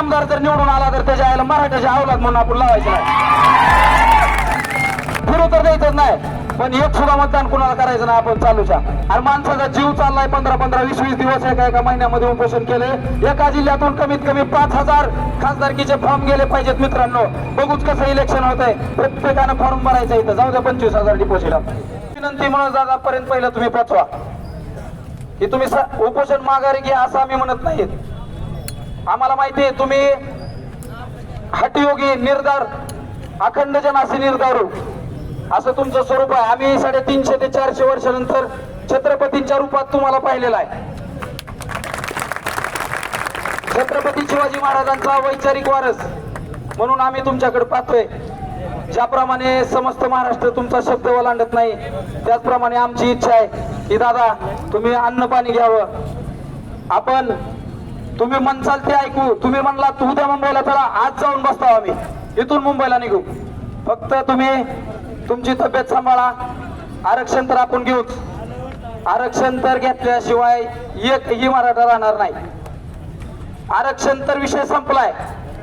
आमदार जर निवडून आला तर त्याच्या आईला मराठ्याच्या अवलाद म्हणून आपण लावायचं नाही. फिरू तर द्यायचंच नाही. पण एक सुद्धा मतदान कुणाला करायचं नाही आपण चालूच्या. आणि माणसाचा जीव चाललाय पंधरा पंधरा वीस वीस दिवस एका एका महिन्यामध्ये उपोषण केले. एका जिल्ह्यातून कमीत कमी पाच हजार खासदारकीचे फॉर्म गेले पाहिजेत मित्रांनो. बघूच कसं इलेक्शन होत आहे प्रत्येकानं फॉर्म भरायचा इथं. जाऊ द्या पंचवीस हजार डिपॉझिट विनंती म्हणून दादापर्यंत पहिलं तुम्ही पोचवा. की तुम्ही स- उपोषण माघारी घ्या असं आम्ही म्हणत नाहीत. आम्हाला माहिती आहे तुम्ही हटयोगी निर्धार अखंड जनासी निर्धारू. असं तुमचं स्वरूप आहे. आम्ही साडेतीनशे ते चारशे वर्षानंतर छत्रपतींच्या रूपात तुम्हाला पाहिलेला आहे. छत्रपती शिवाजी महाराजांचा वैचारिक वारस म्हणून आम्ही तुमच्याकडे पाहतोय. ज्याप्रमाणे समस्त महाराष्ट्र तुमचा शब्द ओलांडत नाही त्याचप्रमाणे आमची इच्छा आहे की दादा तुम्ही अन्न पाणी घ्यावं. आपण तुम्ही म्हणसाल ते ऐकू. तुम्ही म्हणला तू उद्या मुंबईला चला आज जाऊन बसतो आम्ही. इथून मुंबईला निघू. फक्त तुम्ही तुमची तब्येत सांभाळा. आरक्षण तर आपण घेऊच. आरक्षण तर घेतल्याशिवाय एकही मराठा राहणार नाही. आरक्षण तर विषय संपलाय.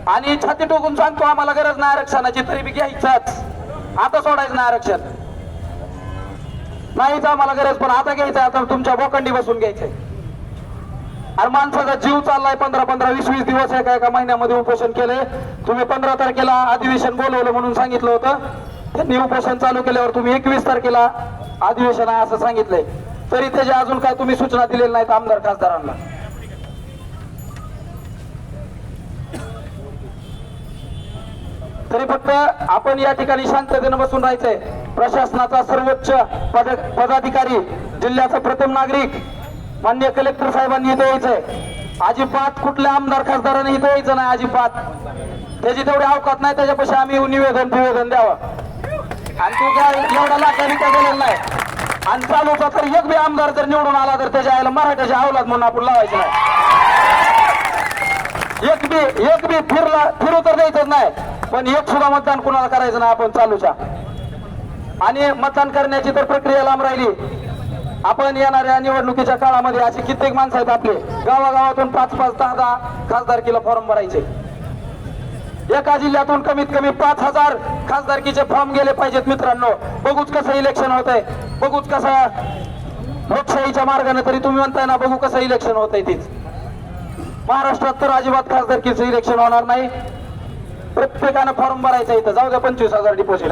आणि छाती टोकून सांगतो आम्हाला गरज नाही आरक्षणाची तरी बी घ्यायचाच. आता सोडायचं नाही आरक्षण. नाहीच आम्हाला गरज पण आता घ्यायचं आता तुमच्या बोकंडी बसून घ्यायचंय. आणि माणसाचा जीव चाललाय पंधरा पंधरा वीस वीस दिवस एका एका महिन्यामध्ये उपोषण केले. तुम्ही पंधरा तारखेला अधिवेशन बोलवलं म्हणून सांगितलं होतं. त्यांनी उपोषण चालू केल्यावर तुम्ही एकवीस तारखेला अधिवेशन आहे असं सांगितलंय. तरी त्याच्या अजून काय तुम्ही सूचना दिलेल्या नाहीत आमदार खासदारांना. तरी फक्त आपण या ठिकाणी शांततेनं बसून राहायचंय. प्रशासनाचा सर्वोच्च पद पदाधिकारी जिल्ह्याचा प्रथम नागरिक मान्य कलेक्टर साहेबांनी इथे यायचंय. अजिबात कुठल्या आमदार खासदारांनी इथे यायचं नाही अजिबात. त्याची तेवढी अवकात नाही त्याच्यापाशी आम्ही निवेदन निवेदन द्यावं. आणि तू काय एवढा लाखांनी काय दिलेला नाही. आणि चालूचा तर एक बी आमदार जर निवडून आला तर त्याच्या आईला मराठ्याच्या अवलाद म्हणून आपण लावायचं नाही. एक बी एक बी फिरला फिरू तर द्यायचंच नाही. पण एक सुद्धा मतदान कुणाला करायचं नाही आपण चालूच्या. आणि मतदान करण्याची तर प्रक्रिया लांब राहिली. आपण येणाऱ्या निवडणुकीच्या काळामध्ये असे कित्येक माणसं आहेत आपले. गावागावातून पाच पाच दहा दहा खासदारकीला फॉर्म भरायचे. एका जिल्ह्यातून कमीत कमी पाच हजार खासदारकीचे फॉर्म गेले पाहिजेत मित्रांनो. बघूच कसं इलेक्शन होत आहे बघूच कसं लोकशाहीच्या मार्गाने तरी तुम्ही म्हणताय ना बघू कसं इलेक्शन होत आहे तीच. महाराष्ट्रात तर अजिबात खासदारकीचं इलेक्शन होणार नाही. प्रत्येकानं फॉर्म भरायचा इथं. जाऊ द्या पंचवीस हजार डिपॉझिट